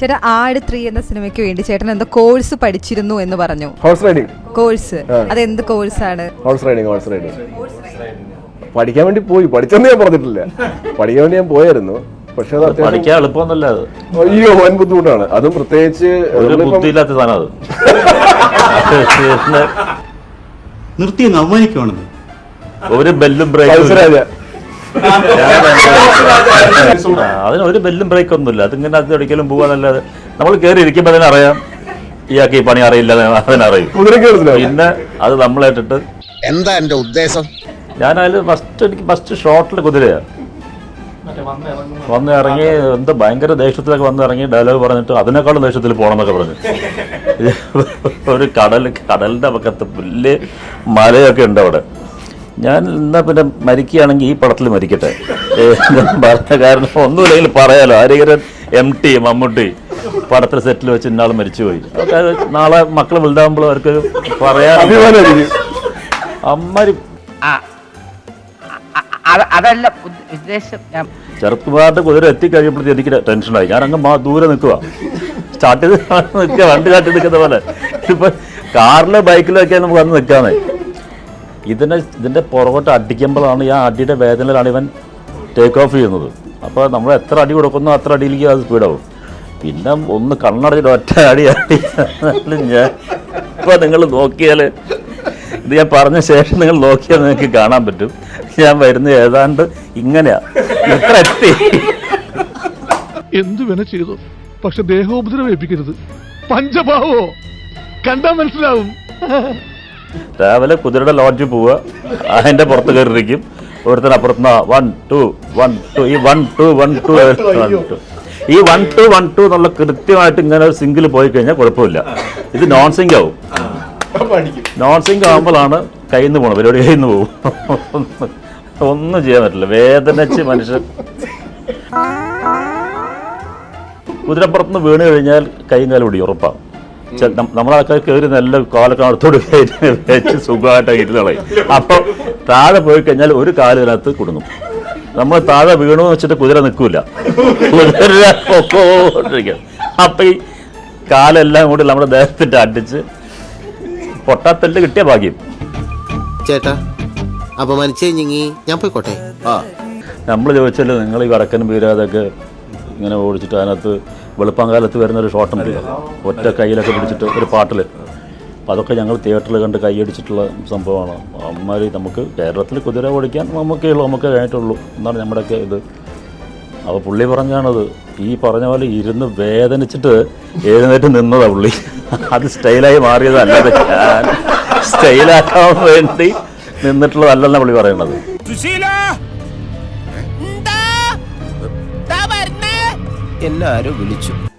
ചേട്ടാ ആട് ത്രീ എന്ന സിനിമയ്ക്ക് വേണ്ടി ചേട്ടൻ എന്തോ കോഴ്സ് പഠിച്ചിരുന്നു എന്ന് പറഞ്ഞു. ഹോഴ്സ് റൈഡിങ് കോഴ്സ് അതെന്ത് കോഴ്സാണ് ഹോഴ്സ് റൈഡിങ് ഹോഴ്സ് റൈഡിങ് പഠിക്കാൻ വേണ്ടി പോയി. പഠിച്ചെന്ന് ഞാൻ പറഞ്ഞിട്ടില്ല. പഠിക്കാൻ വേണ്ടി ഞാൻ പോയായിരുന്നു. പക്ഷെ അത് പഠിക്കാൻ എളുപ്പമൊന്നുമല്ല അത്. അയ്യോ വൻ ബുദ്ധിമുട്ടാണ്. അതും പ്രത്യേകിച്ച് ഒരു ബുദ്ധിയില്ലാത്ത സാധനം അത്. നിർത്തിയെന്ന് അവമാനിക്കുവാണെന്ന്. ഒരു ബെല്ലും ബ്രേക്കും അതിന് ഒരു ബെല്ലും ബ്രേക്ക് ഒന്നുമില്ല. അതിങ്ങനെ അത് ഒരിക്കലും പോവാന്നല്ലാതെ നമ്മൾ കയറി ഇരിക്കുമ്പോൾ അതിനറിയാം ഇയാൾക്ക് ഈ പണി അറിയില്ല അതിനറിയും പിന്നെ അത് നമ്മളേറ്റിട്ട് എന്താ എന്റെ ഉദ്ദേശം? ഞാൻ അതിൽ ഫസ്റ്റ് എനിക്ക് ഫസ്റ്റ് ഷോട്ടിൽ കുതിരയാ. വന്ന് ഇറങ്ങി എന്ത് ഭയങ്കര ദേഷ്യത്തിലൊക്കെ വന്ന് ഇറങ്ങി ഡയലോഗ് പറഞ്ഞിട്ട് അതിനേക്കാളും ദേഷ്യത്തിൽ പോകണമെന്നൊക്കെ പറഞ്ഞു. ഒരു കടൽ കടലിന്റെ പക്കത്ത് വലിയ മലയൊക്കെ ഉണ്ട് അവിടെ. ഞാൻ എന്നാ പിന്നെ മരിക്കുകയാണെങ്കിൽ ഈ പടത്തിൽ മരിക്കട്ടെ. പറഞ്ഞ കാരണം ഒന്നുമില്ലെങ്കിൽ പറയാലോ. ആരെങ്കിലും എം ടി മമ്മൂട്ടി പടത്തിൽ സെറ്റിൽ വെച്ച് ഇന്നാൾ മരിച്ചുപോയി. പോയി നാളെ മക്കൾ വലുതാകുമ്പോൾ അവർക്ക് പറയാൻ അമ്മരി അതല്ല ഉദ്ദ- ഉദ്ദേശം. ചെറുപ്പക്കാരുടെ കുതിര എത്തിക്കഴിയുമ്പോഴത്തേക്ക് എനിക്ക് ടെൻഷനായി. ഞാൻ അങ്ങ് മാ ദൂരെ നിൽക്കുക സ്റ്റാർട്ട് ചെയ്ത് നിൽക്കുക വണ്ടി സ്റ്റാർട്ട് നിൽക്കുന്ന പോലെ. ഇപ്പൊ കാറിലോ ബൈക്കിലോ ബൈക്കിലൊക്കെ നമുക്ക് വന്ന് നിൽക്കാന്നേ ഇതിനെ ഇതിന്റെ പുറകോട്ട് അടിക്കുമ്പോഴാണ് ഈ അടിയുടെ വേദനയിലാണ് ഇവൻ ടേക്ക് ഓഫ് ചെയ്യുന്നത്. അപ്പോൾ നമ്മൾ എത്ര അടി കൊടുക്കുന്നോ അത്ര അടിയിലേക്ക് അത് സ്പീഡാവും പിന്നെ ഒന്ന് കണ്ണടച്ചിട്ട് ഒറ്റ അടി ഞാൻ ഇപ്പോൾ നിങ്ങൾ നോക്കിയാൽ ഇത് ഞാൻ പറഞ്ഞ ശേഷം നിങ്ങൾ നോക്കിയാൽ നിങ്ങൾക്ക് കാണാൻ പറ്റും. ഞാൻ വരുന്നത് ഏതാണ്ട് ഇങ്ങനെയാ. എത്ര എത്തി. എന്തു വേണ ചെയ്തു? പക്ഷെ ദേഹോപദ്രവേപ്പിക്കരുത് പഞ്ചഭാവോ? കണ്ടാ മനസ്സിലാവും. രാവിലെ കുതിരയുടെ ലോഡ്ജിൽ പോവുക. അതിന്റെ പുറത്ത് കയറിയിരിക്കും. ഒരുത്തൻ അപ്പുറത്തുനിന്ന് വൺ ടു വൺ ടു ഈ one two one two one two ഈ വൺ ടു വൺ ടു എന്നുള്ള കൃത്യമായിട്ട് ഇങ്ങനെ ഒരു സിംഗിൾ പോയി കഴിഞ്ഞാൽ കുഴപ്പമില്ല. ഇത് നോൺ സിങ്ക് ആവും. നോൺ സിങ്ക് ആകുമ്പോഴാണ് കയ്യിൽ നിന്ന് പോകണം പരിപാടി കയ്യിൽ നിന്ന് പോകും ഒന്നും ചെയ്യാൻ പറ്റില്ല. വേദനിച്ച് മനുഷ്യൻ. കുതിരപ്പുറത്ത് നിന്ന് വീണ് കഴിഞ്ഞാൽ കൈയും കാലും ഒടി ഉറപ്പാണ് ചെ- നം- നമ്മളെ ആൾക്കാർ കയറി നല്ല കാലൊക്കെ അടുത്തോട് വെച്ച് സുഖമായിട്ട് ഇരുന്ന് കളയും. അപ്പോൾ താഴെ പോയി കഴിഞ്ഞാൽ ഒരു കാലിനകത്ത് കുടുങ്ങും. നമ്മൾ താഴെ വീണു വെച്ചിട്ട് കുതിര നിൽക്കൂല. കുതിര പൊക്കോണ്ടിരിക്കും. അപ്പം ഈ കാലെല്ലാം കൂടി നമ്മുടെ ദേഹത്തിട്ട് അടിച്ച് പൊട്ടാത്തല്ല് കിട്ടിയ ഭാഗ്യം. ചേട്ടാ അപമാനിച്ചേ ഞാൻ പോയിക്കോട്ടെ? ആ. നമ്മൾ ചോദിച്ചല്ലോ നിങ്ങൾ ഈ വടക്കൻ വീരാതൊക്കെ ഇങ്ങനെ ഓടിച്ചിട്ട് അതിനകത്ത് വെളുപ്പാങ്കാലത്ത് വരുന്ന ഒരു ഷോട്ട് ഉണ്ടല്ലോ ഒറ്റ കയ്യിലൊക്കെ പിടിച്ചിട്ട് ഒരു പാട്ടിൽ അപ്പോൾ അതൊക്കെ ഞങ്ങൾ തിയേറ്ററിൽ കണ്ട് കൈയടിച്ചിട്ടുള്ള സംഭവമാണ്. അമ്മമാരി നമുക്ക് കേരളത്തിൽ കുതിര ഓടിക്കാൻ നമുക്കേ ഉള്ളൂ നമുക്ക് കഴിഞ്ഞിട്ടുള്ളൂ എന്നാണ് നമ്മുടെയൊക്കെ ഇത്. അപ്പോൾ പുള്ളി പറഞ്ഞാണത് ഈ പറഞ്ഞ പോലെ ഇരുന്ന് വേദനിച്ചിട്ട് എഴുന്നേറ്റ് നിന്നതാ പുള്ളി. അത് സ്റ്റൈലായി മാറിയതല്ലാതെ ഞാൻ സ്റ്റൈലാക്കാൻ വേണ്ടി നിന്നിട്ടുള്ളതല്ലെന്നാണ് പുള്ളി പറയുന്നത് എന്നെ ആരോ വിളിച്ചു.